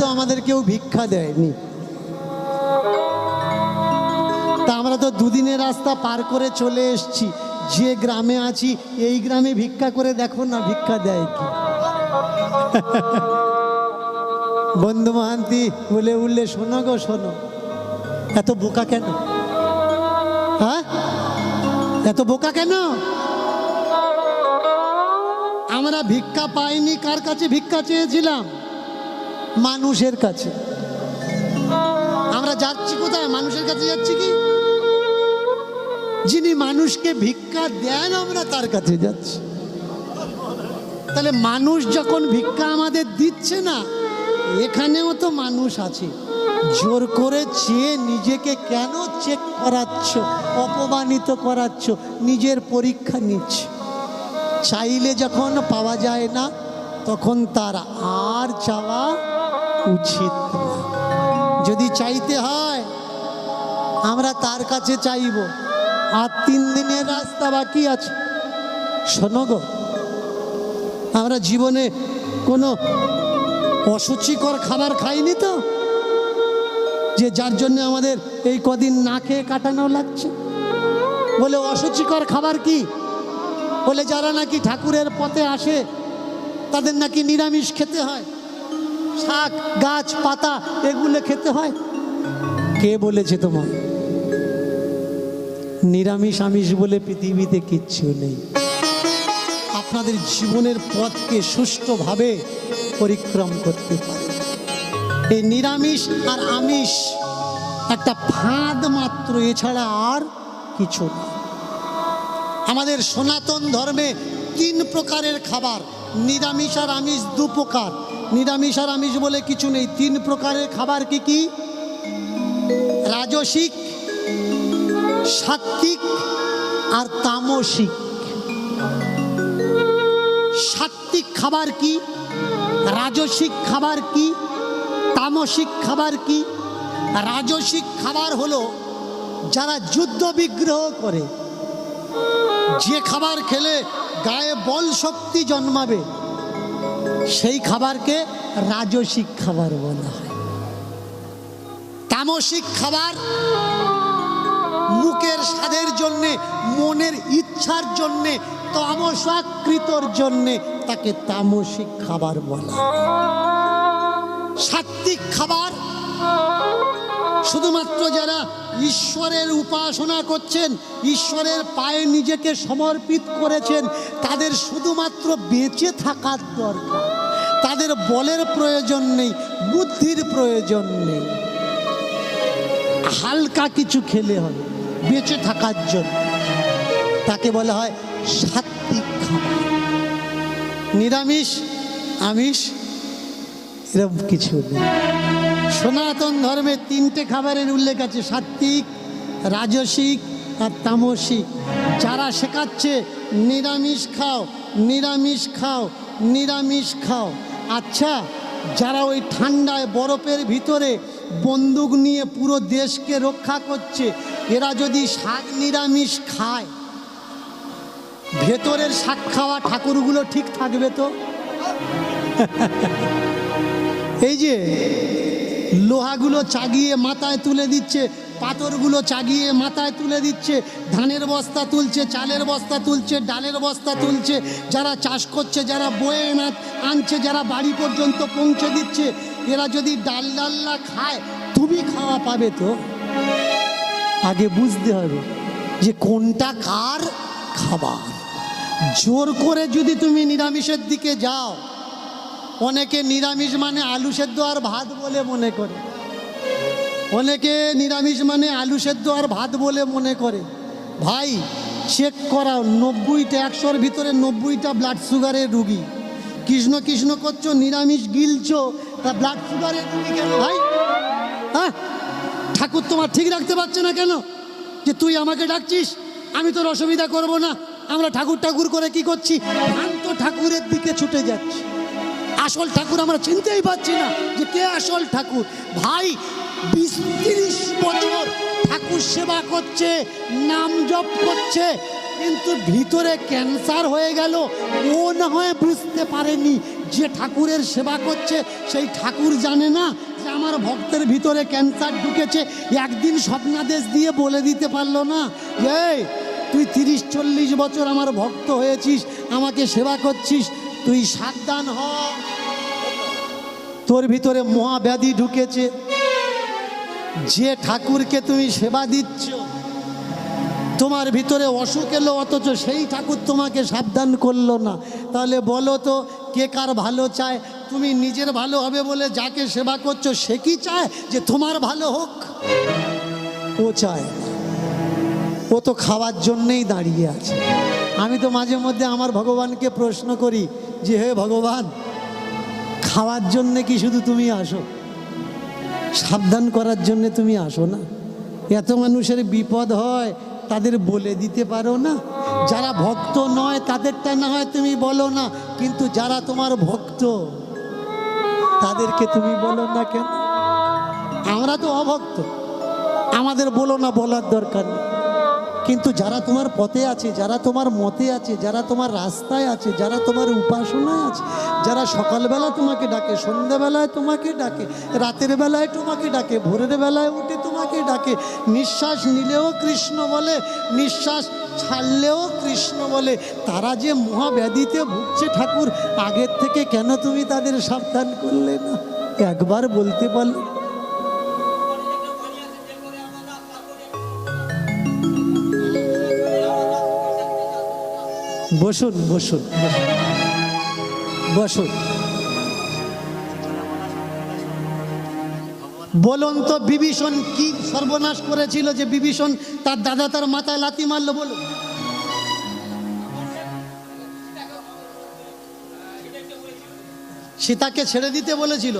তো আমাদের কেউ ভিক্ষা দেয়নি। তা আমরা তো দুদিনের রাস্তা পার করে চলে এসেছি। যে গ্রামে আছি, এই গ্রামে ভিক্ষা করে দেখো না ভিক্ষা দেয় কি। বন্ধু মহান্তি, বলে উঠলে, শোনো গো, শোনো। এত বোকা কেন? হ্যাঁ? এত বোকা কেন? আমরা ভিক্ষা পাইনি, কার কাছে ভিক্ষা চেয়েছিলাম? মানুষের কাছে। আমরা যাচ্ছি কোথায়? মানুষের কাছে যাচ্ছি কি? যিনি মানুষকে ভিক্ষা দেন, আমরা তার কাছে যাচ্ছি। তাহলে মানুষ যখন ভিক্ষা আমাদের দিচ্ছে না, এখানেও তো মানুষ আছে। জোর করে চেয়ে নিজেকে কেন চেক করাচ্ছ, অপমানিত করাচ্ছ, নিজের পরীক্ষা নিচ্ছ? চাইলে যখন পাওয়া যায় না, তখন তার আর চাওয়া উচিত যদি চাইতে হয়, আমরা তার কাছে চাইব। আর তিন দিনের রাস্তা বাকি আছে। শোনো গো, আমরা জীবনে কোনো অসুচিকর খাবার খাইনি তো? যে যার জন্য আমাদের এই কদিন না খেয়ে কাটানো লাগছে। বলে, অসুচিকর খাবার কি? বলে, যারা নাকি ঠাকুরের পথে আসে, তাদের নাকি নিরামিষ খেতে হয়। শাক, গাছ, পাতা এগুলো খেতে হয়? কে বলেছে তোমার নিরামিষ আমিষ বলে পৃথিবীতে কিচ্ছু নেই। আপনাদের জীবনের পথকে সুষ্ঠুভাবে পরিক্রম করতে পারে। এই নিরামিষ আর আমিষ, একটা ফাঁদ মাত্র, এছাড়া আর কিছু আমাদের সনাতন ধর্মে তিন প্রকারের খাবার, নিরামিষ আর আমিষ দু প্রকার। নিরামিষ আর আমিষ বলে কিছু নেই। তিন প্রকারের খাবার কি কি? রাজসিক, সাত্বিক আর তামসিক। সাত্বিক খাবার কি? রাজসিক খাবার কি? তামসিক খাবার কি? রাজসিক খাবার হলো যারা যুদ্ধ বিগ্রহ করে। যে খাবার খেলে গায়ে বল শক্তি জন্মাবে। সেই খাবারকে রাজসিক খাবার বলা হয় তামসিক খাবার মুখের স্বাদের জন্যে, মনের ইচ্ছার জন্যে, তামসাকৃতর জন্যে তাকে তামসিক খাবার বলা। সাত্বিক খাবার শুধুমাত্র যারা ঈশ্বরের উপাসনা করছেন, ঈশ্বরের পায়ে নিজেকে সমর্পিত করেছেন, তাদের শুধুমাত্র বেঁচে থাকার দরকার তাদের বলের প্রয়োজন নেই, বুদ্ধির প্রয়োজন নেই। হালকা কিছু খেলে হয় বেঁচে থাকার জন্য। তাকে বলা হয় সাত্বিক খাবার। নিরামিষ, আমিষ, এরকম কিছু নেই। সনাতন ধর্মে তিনটে খাবারের উল্লেখ আছে, সাত্বিক, রাজসিক আর তামসিক। যারা শেখাচ্ছে, নিরামিষ খাও নিরামিষ খাও নিরামিষ খাও। আচ্ছা যারা ওই ঠান্ডায় বরফের ভিতরে বন্দুক নিয়ে পুরো দেশকে রক্ষা করছে, এরা যদি শাক নিরামিষ খায়, ভেতরের শাক খাওয়া ঠাকুরগুলো ঠিক থাকবে তো? এই যে লোহাগুলো চাগিয়ে মাথায় তুলে দিচ্ছে পাথরগুলো চাগিয়ে মাথায় তুলে দিচ্ছে, ধানের বস্তা তুলছে, চালের বস্তা তুলছে, ডালের বস্তা তুলছে, যারা চাষ করছে, যারা বয়ে এনা আনছে, যারা বাড়ি পর্যন্ত পৌঁছে দিচ্ছে, এরা যদি ডাল ডাল্লা খায়, তুমি খাওয়া পাবে তো? আগে বুঝতে হবে যে কোনটা কার খাবার। জোর করে যদি তুমি নিরামিষের দিকে যাও, অনেকে নিরামিষ মানে আলু সেদ্ধ আর ভাত বলে মনে করে। অনেকে নিরামিষ মানে আলু সেদ্ধ আর ভাত বলে মনে করে। ভাই চেক করাও, নব্বইটা, একশোর ভিতরে নব্বইটা ব্লাড সুগারের রুগী। কৃষ্ণ কৃষ্ণ করছ, নিরামিষ গিলছো, তা ব্লাড সুগারের রুগী কেন? ভাই হ্যাঁ? ঠাকুর তোমার ঠিক রাখতে পারছে না কেন? যে তুই আমাকে ডাকছিস, আমি তোর অসুবিধা করব না। আমরা ঠাকুর ঠাকুর করে কি করছি? ভ্রান্ত ঠাকুরের দিকে ছুটে যাচ্ছি। আসল ঠাকুর আমরা চিনতেই পারছি না যে কে আসল ঠাকুর। ভাই বিশ তিরিশ বছর ঠাকুর সেবা করছে, নাম জপ করছে, কিন্তু ভিতরে ক্যান্সার হয়ে গেল। ও না হয় বুঝতে পারেনি যে ঠাকুরের সেবা করছে। সেই ঠাকুর জানে না যে আমার ভক্তের ভিতরে ক্যান্সার ঢুকেছে। একদিন স্বপ্নাদেশ দিয়ে বলে দিতে পারল না, এই, তুই তিরিশ চল্লিশ বছর আমার ভক্ত হয়েছিস, আমাকে সেবা করছিস, তুই সাবধান হ। তোর ভিতরে মহাব্যাধি ঢুকেছে। যে ঠাকুরকে তুমি সেবা দিচ্ছ, তোমার ভিতরে অসুখ এলো অথচ সেই ঠাকুর তোমাকে সাবধান করল না। তাহলে বলো তো, কে কার ভালো চায়? তুমি নিজের ভালো হবে বলে যাকে সেবা করছ, সে কি চায় যে তোমার ভালো হোক? ও চায়। ও তো খাওয়ার জন্যেই দাঁড়িয়ে আছে। আমি তো মাঝে মধ্যে আমার ভগবানকে প্রশ্ন করি যে, হে ভগবান, খাওয়ার জন্যে কি শুধু তুমি আসো? সাবধান করার জন্য তুমি আসো না। এত মানুষের বিপদ হয়, তাদের বলে দিতে পারো না। যারা ভক্ত নয়, তাদেরটা না হয় তুমি বলো না। কিন্তু যারা তোমার ভক্ত, তাদেরকে তুমি বলো না কেন? আমরা তো অভক্ত। আমাদের বলো না, বলার দরকার নেই। কিন্তু যারা তোমার পথে আছে, যারা তোমার মতে আছে, যারা তোমার রাস্তায় আছে, যারা তোমার উপাসনায় আছে, যারা সকালবেলা তোমাকে ডাকে, সন্ধ্যাবেলায় তোমাকে ডাকে, রাতের বেলায় তোমাকে ডাকে, ভোরের বেলায় উঠে তোমাকে ডাকে, নিঃশ্বাস নিলেও কৃষ্ণ বলে, নিঃশ্বাস ছাড়লেও কৃষ্ণ বলে, তারা যে মহাব্যাধিতে ভুগছে ঠাকুর, আগের থেকে কেন তুমি তাদের সাবধান করলে না? একবার বলতে পারলে বসুন বসুন বসুন। বলুন তো বিভীষণ কি সর্বনাশ করেছিল যে বিভীষণ তার দাদা তার মাথায় লাথি মারলো, বলুন। সীতাকে ছেড়ে দিতে বলেছিল।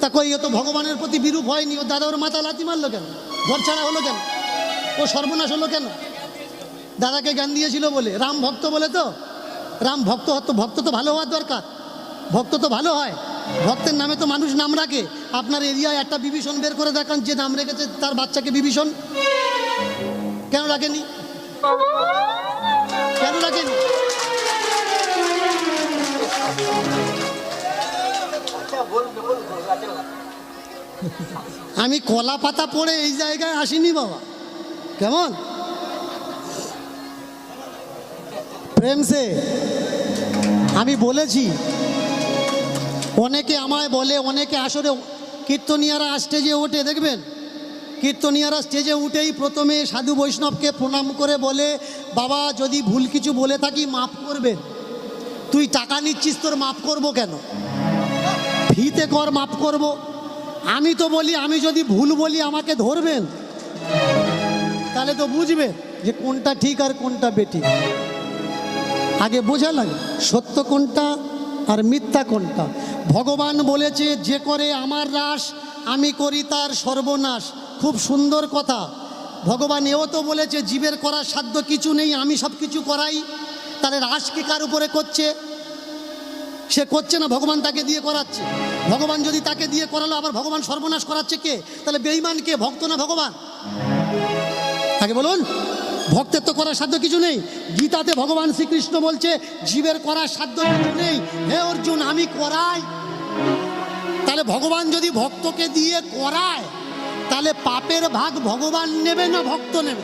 তা কই তো ভগবানের প্রতি বিরূপ হয়নি। ও দাদা ওর মাথায় লাথি মারলো কেন? ঘর ছাড়া হলো কেন? ও সর্বনাশ হলো কেন? দাদাকে জ্ঞান দিয়েছিল বলে। রাম ভক্ত বলে তো? রাম ভক্ত হতো, ভক্ত তো ভালো হওয়ার দরকার। ভক্ত তো ভালো হয়। ভক্তের নামে তো মানুষ নাম রাখে। আপনার এরিয়ায় একটা বিভীষণ বের করে দেখান, যে নাম রেখেছে তার বাচ্চাকে বিভীষণ। কেন রাখেনি কেন রাখেনি আমি কলা পাতা পড়ে এই জায়গায় আসিনি বাবা। কেমন? প্রেম সে আমি বলেছি, অনেকে আমায় বলে, অনেকে আসলে কীর্তনিয়ারা স্টেজে ওঠে, দেখবেন? কীর্তনিয়ারা স্টেজে উঠেই প্রথমে সাধু বৈষ্ণবকে প্রণাম করে বলে, বাবা, যদি ভুল কিছু বলে থাকি, মাফ করবেন। তুই টাকা নিচ্ছিস, তোর মাফ করব কেন? ফিতে কর, মাফ করব। আমি তো বলি, আমি যদি ভুল বলি, আমাকে ধরবেন। তাহলে তো বুঝবে যে কোনটা ঠিক আর কোনটা বেঠিক। আগে বোঝা লাগে, সত্য কোনটা আর মিথ্যা কোনটা? ভগবান বলেছে, যে করে আমার রাস, আমি করি তার সর্বনাশ। খুব সুন্দর কথা। ভগবান এও তো বলেছে, জীবের করার সাধ্য কিছু নেই, আমি সব কিছু করাই। তাহলে রাস কি কার উপরে করছে? সে করছে না ভগবান তাকে দিয়ে করাচ্ছে? ভগবান যদি তাকে দিয়ে করালো, আবার ভগবান সর্বনাশ করাচ্ছে কে? তাহলে বেইমান কে? ভক্ত না ভগবান? আগে বলুন। ভক্তের তো করার সাধ্য কিছু নেই। গীতাতে ভগবান শ্রীকৃষ্ণ বলছে, জীবের করার সাধ্য কিছু নেই। হে অর্জুন, আমি করাই। তাহলে ভগবান যদি ভক্তকে দিয়ে করায়, তাহলে পাপের ভাগ ভগবান নেবে না ভক্ত নেবে?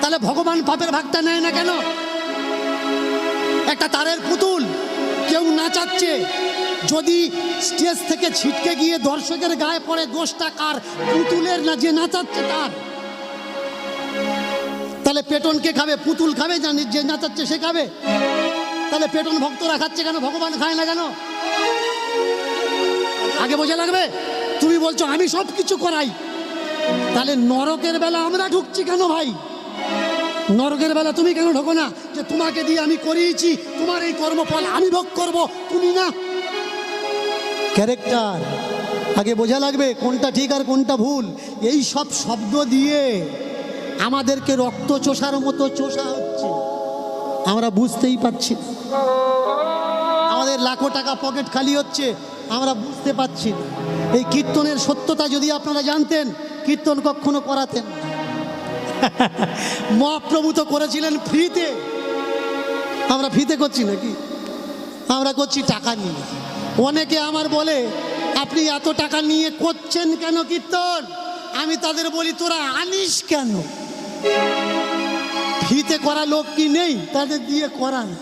তাহলে ভগবান পাপের ভাগটা নেয় না কেন? একটা তারের পুতুল, কেউ নাচাচ্ছে। যদি স্টেজ থেকে ছিটকে গিয়ে দর্শকের গায়ে পড়ে দোষটা কার পুতুলের না যে নাচাচ্ছে তার? তাহলে পেটন কে খাবে? পুতুল খাবে যে নাচাচ্ছে সে খাবে? তাহলে পেটন ভক্তরা খাচ্ছে কেন? ভগবান খায় না কেন? আগে বোঝা লাগবে? তুমি বলছো, আমি সব কিছু করাই। তাহলে নরকের বেলা আমরা ঢুকছি কেন ভাই? নরকের বেলা তুমি কেন ঢোকো না? যে তোমাকে দিয়ে আমি করিয়েছি, তোমার এই কর্মফল আমি ভোগ করব, তুমি না। ক্যারেক্টার আগে বোঝা লাগবে কোনটা ঠিক আর কোনটা ভুল। এই সব শব্দ দিয়ে আমাদেরকে রক্ত চোষার মতো চোষা হচ্ছে। আমরা বুঝতেই পারছি আমাদের লাখো টাকা পকেট খালি হচ্ছে, আমরা বুঝতে পারছি এই কীর্তনের সত্যতা যদি আপনারা জানতেন, কীর্তন কখনো করাতেন। মহাপ্রভু তো করেছিলেন ফ্রিতে। আমরা ফ্রিতে করছি নাকি? আমরা করছি টাকা নিয়ে। অনেকে আমার বলে, আপনি এত টাকা নিয়ে করছেন কেন কীর্তন? আমি তাদের বলি, তোরা আনিস কেন? ফ্রিতে করা লোক কি নেই, তাদের দিয়ে করান।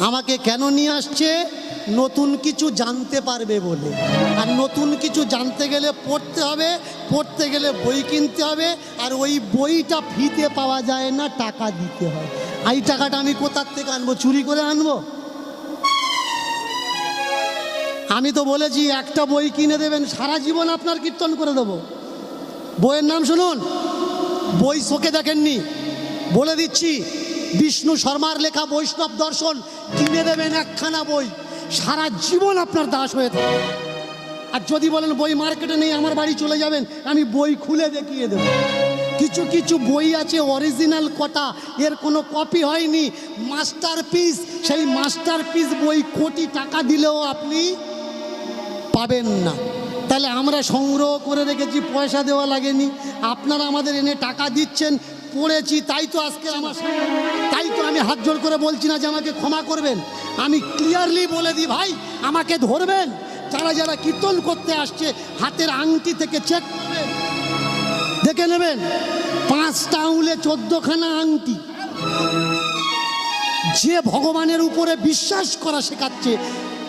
আমাকে কেন নিয়ে আসছে? নতুন কিছু জানতে পারবে বলে। আর নতুন কিছু জানতে গেলে পড়তে হবে, পড়তে গেলে বই কিনতে হবে, আর ওই বইটা ফিতে পাওয়া যায় না, টাকা দিতে হয়। এই টাকাটা আমি কোথার থেকে আনব? চুরি করে আনব? আমি তো বলেছি, একটা বই কিনে দেবেন, সারা জীবন আপনার কীর্তন করে দেবো। বইয়ের নাম শুনুন। বই শোকে দেখেননি। বলে দিচ্ছি, বিষ্ণু শর্মার লেখা বৈষ্ণব দর্শন কিনে দেবেন একখানা বই। সারা জীবন আপনার দাস হয়ে থাকে। আর যদি বলেন, বই মার্কেটে নেই, আমার বাড়ি চলে যাবেন, আমি বই খুলে দেখিয়ে দেবো। কিছু কিছু বই আছে, অরিজিনাল কটা, এর কোনো কপি হয়নি। মাস্টার পিস সেই মাস্টার পিস বই কোটি টাকা দিলেও আপনি পাবেন না। তাহলে আমরা সংগ্রহ করে রেখেছি, পয়সা দেওয়া লাগেনি। আপনারা আমাদের এনে টাকা দিচ্ছেন, পড়েছি, তাই তো আজকে আমার তাই তো আমি হাত জোর করে বলছি না যে আমাকে ক্ষমা করবেন। আমি ক্লিয়ারলি বলে দিই, ভাই, আমাকে ধরবেন। যারা যারা কীর্তন করতে আসছে, হাতের আংটি থেকে চেক করবেন। দেখে নেবেন, পাঁচটা আঙুলে চোদ্দখানা আংটি। যে ভগবানের উপরে বিশ্বাস করা শেখাচ্ছে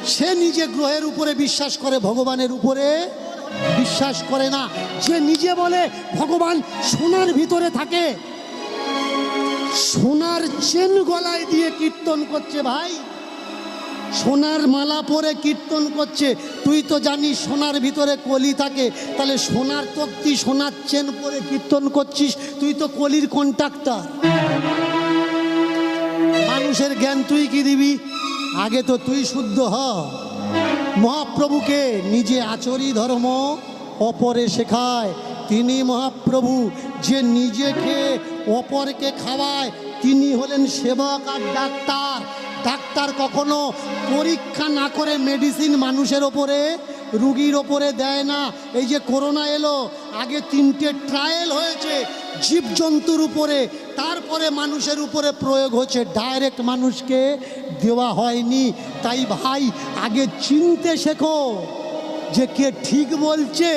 সে নিজে গ্রহের উপরে বিশ্বাস করে, ভগবানের উপরে বিশ্বাস করে না। যে নিজে বলে, ভগবান সোনার ভিতরে থাকে। সোনার চেন গলায় দিয়ে কীর্তন করছে ভাই। সোনার মালা পরে কীর্তন করছে। তুই তো জানিস সোনার ভিতরে কলি থাকে। তাহলে সোনার তক্তি, সোনার চেন পরে কীর্তন করছিস? তুই তো কলির কন্ট্রাক্টর মানুষের জ্ঞান তুই কি দিবি? আগে তো তুই শুদ্ধ হ। মহাপ্রভুকে নিজে আচরি ধর্ম অপরে শেখায়। তিনি মহাপ্রভু, যে নিজেকে অপরকে খাওয়ায়, তিনি হলেন সেবক আর ডাক্তার। ডাক্তার কখনো পরীক্ষা না করে মেডিসিন মানুষের ওপরে, রুগীর ওপরে দেয় না। এই যে করোনা এলো, আগে তিনটে ট্রায়াল হয়েছে। জীবজন্তুর উপরে, তারপরে মানুষের উপরে প্রয়োগ হচ্ছে। ডাইরেক্ট মানুষকে দেওয়া হয়নি। তাই ভাই, আগে চিনতে শেখো যে কে ঠিক বলছে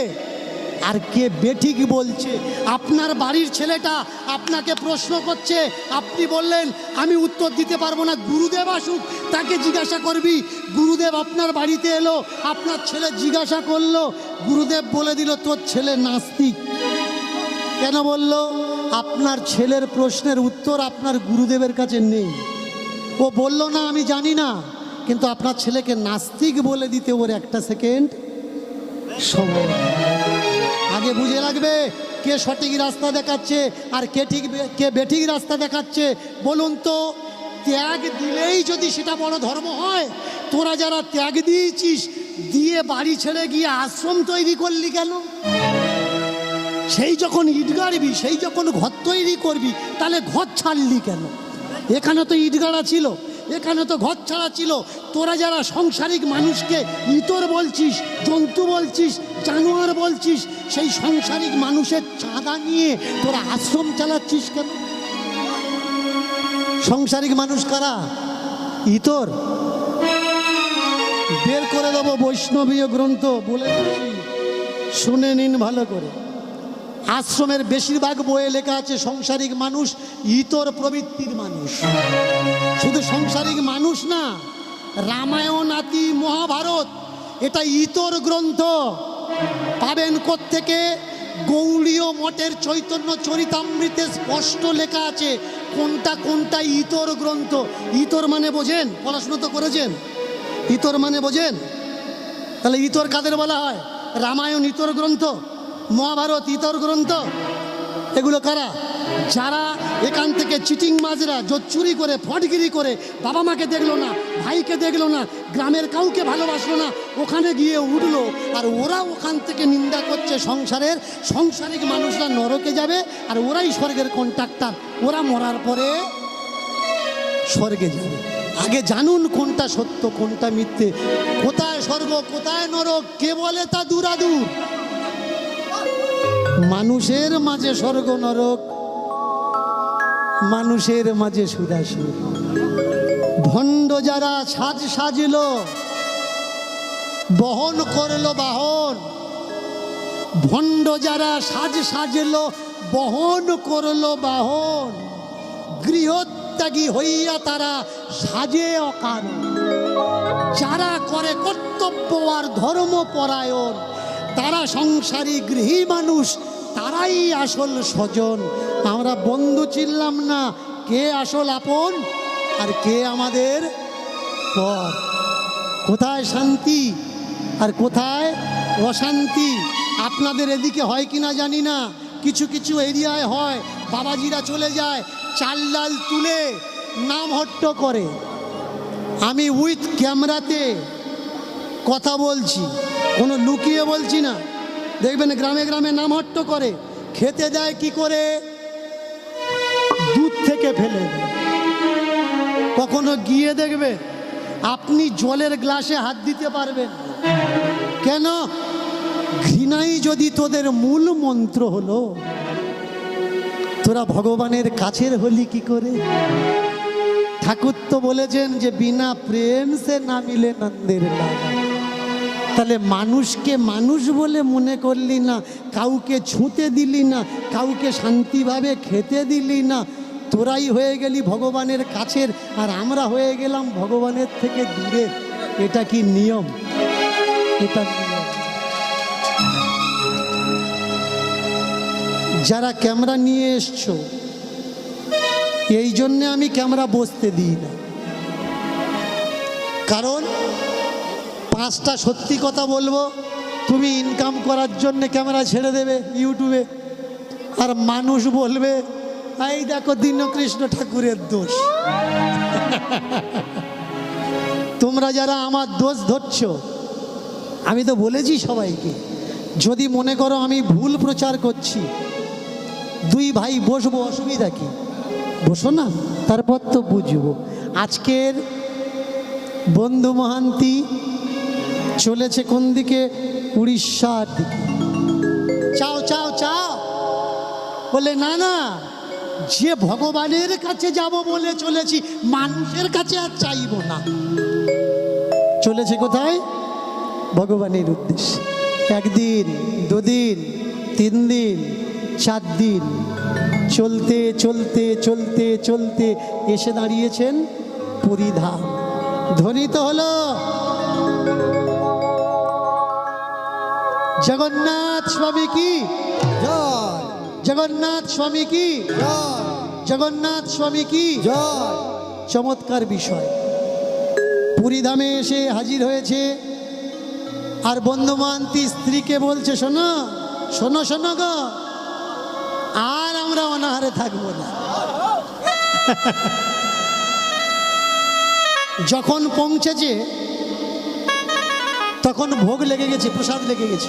আর কে বেঠিক বলছে। আপনার বাড়ির ছেলেটা আপনাকে প্রশ্ন করছে, আপনি বললেন, আমি উত্তর দিতে পারব না, গুরুদেব আসুক, তাকে জিজ্ঞাসা করবি। গুরুদেব আপনার বাড়িতে এলো, আপনার ছেলে জিজ্ঞাসা করল, গুরুদেব বলে দিল, তোর ছেলে নাস্তিক। কেন বলল, আপনার ছেলের প্রশ্নের উত্তর আপনার গুরুদেবের কাছে নেই। ও বলল, না, আমি জানি না। কিন্তু আপনার ছেলেকে নাস্তিক বলে দিতে ওর একটা সেকেন্ড আগে বুঝে রাখবে কে সঠিক রাস্তা দেখাচ্ছে আর কে ঠিক কে বেঠিক রাস্তা দেখাচ্ছে। বলুন তো, ত্যাগ দিলেই যদি সেটা বড় ধর্ম হয়, তোরা যারা ত্যাগ দিয়েছিস, দিয়ে বাড়ি ছেড়ে গিয়ে আশ্রম তৈরি করলি কেন? সেই যখন ইট গাড়বি, সেই যখন ঘর তৈরি করবি, তাহলে ঘর ছাড়লি কেন? এখানে তো ইট গাড়া ছিল, এখানে তো ঘর ছাড়া ছিল। তোরা যারা সংসারিক মানুষকে ইতর বলছিস, জন্তু বলছিস, জানোয়ার বলছিস, সেই সংসারিক মানুষের চাঁদা নিয়ে তোরা আশ্রম চালাচ্ছিস কেন? সংসারিক মানুষ কারা? ইতর। বের করে দেবো বৈষ্ণবীয় গ্রন্থ, বলে শুনে নিন ভালো করে। আশ্রমের বেশিরভাগ বইয়ে লেখা আছে, সংসারিক মানুষ ইতর প্রবৃত্তির মানুষ। শুধু সংসারিক মানুষ না, রামায়ণ আতি মহাভারত, এটা ইতর গ্রন্থ। পাবেন থেকে গৌড়ীয় মঠের চৈতন্য চরিতামৃতে স্পষ্ট লেখা আছে, কোনটা কোনটা ইতর গ্রন্থ? ইতর মানে বোঝেন? পড়াশুনো তো করেছেন। ইতর মানে বোঝেন? তাহলে ইতর কাদের বলা হয়? রামায়ণ ইতর গ্রন্থ। মহাভারত ইতর গ্রন্থ। এগুলো কারা? যারা এখান থেকে চিটিং মাজরা চুরি করে, ফটগিরি করে বাবা মাকে দেখল না, ভাইকে দেখল না, গ্রামের কাউকে ভালোবাসলো না, ওখানে গিয়ে উঠল। আর ওরা ওখান থেকে নিন্দা করছে সংসারের, সংসারিক মানুষরা নরকে যাবে, আর ওরাই স্বর্গের কন্ট্রাক্টার। ওরা মরার পরে স্বর্গে যাবে। আগে জানুন কোনটা সত্য, কোনটা মিথ্যে। কোথায় স্বর্গ, কোথায় নরক, কে বলে তা দূরাদূর? মানুষের মাঝে স্বর্গ নরক, মানুষের মাঝে সুদাসুর। ভণ্ড যারা সাজ সাজিল, বহন করল বাহন, ভণ্ড যারা সাজ সাজিল, বহন করল বাহন। গৃহত্যাগী হইয়া তারা সাজে অকারণ। যারা করে কর্তব্য আর ধর্মপরায়ণ তারা সংসারী গৃহী মানুষ, তারাই আসল স্বজন। আমরা বন্ধু চিনলাম না কে আসল আপন আর কে আমাদের পর। কোথায় শান্তি আর কোথায় অশান্তি? আপনাদের এদিকে হয় কিনা জানি না। কিছু কিছু এরিয়ায় হয়, বাবাজিরা চলে যায় চাল ডাল তুলে নাম হট্ট করে। আমি উইথ ক্যামেরাতে কথা বলছি, কোনো লুকিয়ে বলছি না। দেখবেন গ্রামে গ্রামে নাম হট্ট করে, খেতে দেয় কি করে? দুধ থেকে ফেলে কখনো গিয়ে দেখবে, আপনি জলের গ্লাসে হাত দিতে পারবেন। কেন? ঘৃণাই যদি তোদের মূল মন্ত্র হলো, তোরা ভগবানের কাছের হলি কি করে? ঠাকুর তো বলেছেন যে বিনা প্রেম সে না মিলে নন্দের লাগা তাহলে মানুষকে মানুষ বলে মনে করলি না, কাউকে ছুঁতে দিলি না, কাউকে শান্তিভাবে খেতে দিলি না। তোরাই হয়ে গেলি ভগবানের কাছের আর আমরা হয়ে গেলাম ভগবানের থেকে দূরে। এটা কি নিয়ম? এটা যারা ক্যামেরা নিয়ে এসছো, এই জন্যে আমি ক্যামেরা বসতে দিই না। কারণ পাঁচটা সত্যি কথা বলব। তুমি ইনকাম করার জন্য ক্যামেরা ছেড়ে দেবে ইউটিউবে আর মানুষ বলবে, এই দেখো দীনকৃষ্ণ ঠাকুরের দোষ। তোমরা যারা আমার দোষ ধরছো, আমি তো বলেছি সবাইকে, যদি মনে করো আমি ভুল প্রচার করছি, দুই ভাই বসবো, অসুবিধা কি? বসো না, তারপর তো বুঝব। আজকের বন্ধু মহান্তি চলেছে কোন দিকে? উড়িষ্যার দিকে। চাও চাও চাও। বলে না না। যে ভগবানের কাছে যাব বলে চলেছি মানুষের কাছে আর চাইব না। চলেছে কোথায়? ভগবানের উদ্দেশ্যে। একদিন দুদিন তিন দিন চার দিন চলতে চলতে চলতে চলতে এসে দাঁড়িয়েছেন পুরীধাম ধ্বনিত হলো। জগন্নাথ স্বামী কি? জয়। জগন্নাথ স্বামী কি? জয়। জগন্নাথ স্বামী কি? জয়। চমৎকার বিষয়। পুরীধামে এসে হাজির হয়েছে। আর বন্ধুমান্তি স্ত্রীকে বলছে শোনো শোনো শোনো গো আর আমরা অনাহারে থাকব না। যখন পৌঁছেছে তখন ভোগ লেগে গেছে, প্রসাদ লেগে গেছে।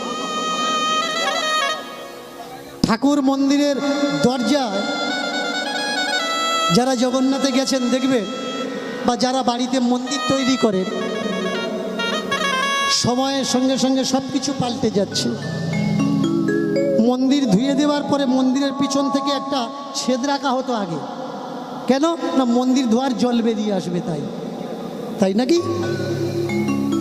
ঠাকুর মন্দিরের দরজায় যারা জগন্নাথে গেছেন দেখবে, বা যারা বাড়িতে মন্দির তৈরি করেন সময়ের সঙ্গে সঙ্গে সব কিছু পাল্টে যাচ্ছে। মন্দির ধুয়ে দেওয়ার পরে মন্দিরের পিছন থেকে একটা ছেদ রাখা হতো আগে। কেন? না মন্দির ধোয়ার জল বেরিয়ে আসবে তাই। তাই নাকি?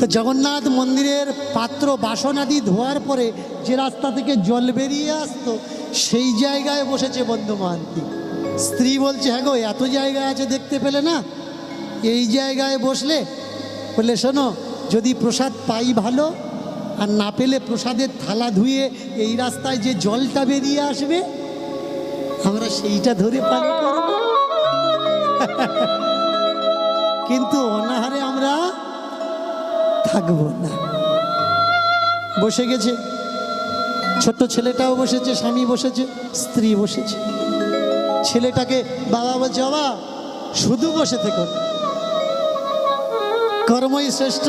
তো জগন্নাথ মন্দিরের পাত্র বাসনাদি ধোয়ার পরে যে রাস্তা থেকে জল বেরিয়ে আসতো, সেই জায়গায় বসেছে বন্ধু মহান্তি। স্ত্রী বলছে হ্যাঁ গো, এত জায়গা আছে দেখতে পেলে না। এই জায়গায় বসলে বললে, শোনো, যদি প্রসাদ পাই ভালো, আর না পেলে প্রসাদের থালা ধুয়ে এই রাস্তায় যে জলটা বেরিয়ে আসবে, আমরা সেইটা ধরে পান করব। কিন্তু অনাহারে আমরা থাকব না। বসে গেছে। ছোট্ট ছেলেটাও বসেছে, স্বামী বসেছে, স্ত্রী বসেছে। ছেলেটাকে বাবা বলছে, বাবা, শুধু বসে থেকো। কর্মই শ্রেষ্ঠ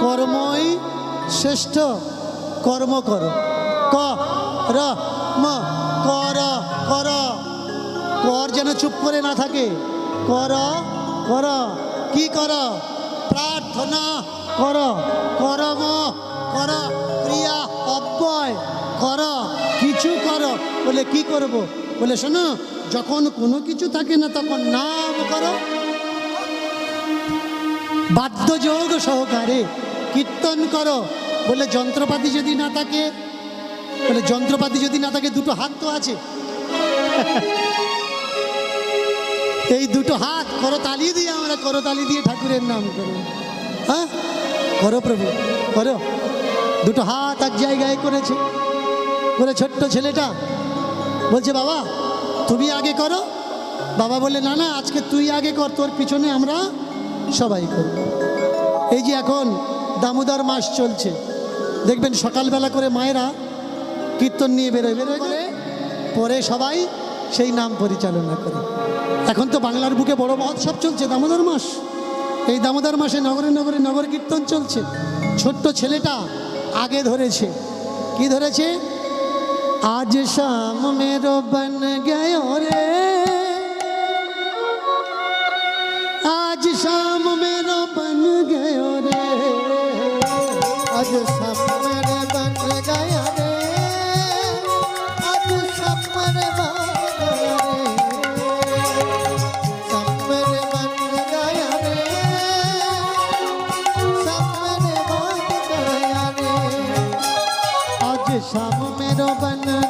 কর্মই শ্রেষ্ঠ, কর্ম করো। ক, র কর কর কর যেন চুপ করে না থাকে। কর কর কি কর? প্রার্থনা কর কর্ম কর, ক্রিয়া অব্যয়, কর, কিছু কর। বলে কি করব? বলে শোনো, যখন কোনো কিছু থাকে না তখন নাম করো। বাদ্যযোগ সহকারে কীর্তন করো। বলে যন্ত্রপাতি যদি না থাকে, বলে যন্ত্রপাতি যদি না থাকে, দুটো হাত তো আছে। এই দুটো হাত করতালি দিয়ে আমরা করতালি দিয়ে ঠাকুরের নাম করো। হ্যাঁ? করো প্রভু করো। দুটো হাত এক জায়গায় করেছে। করে ছোট্ট ছেলেটা বলছে বাবা তুমি আগে করো। বাবা বলে না না আজকে তুই আগে কর তোর পিছনে আমরা সবাই করব। এই যে এখন দামোদর মাস চলছে। দেখবেন সকালবেলা করে মায়েরা কীর্তন নিয়ে বেরোয়। বেরোয় করে পরে সবাই সেই নাম পরিচালনা করে। এখন তো বাংলার বুকে বড় মহোৎসব চলছে, দামোদর মাস। এই দামোদর মাসে নগরে নগরে নগর কীর্তন চলছে। ছোট্ট ছেলেটা আগে ধরেছে। কি ধরেছে? আজ শাম মের বন গয় রে। আজ শাম মে पवन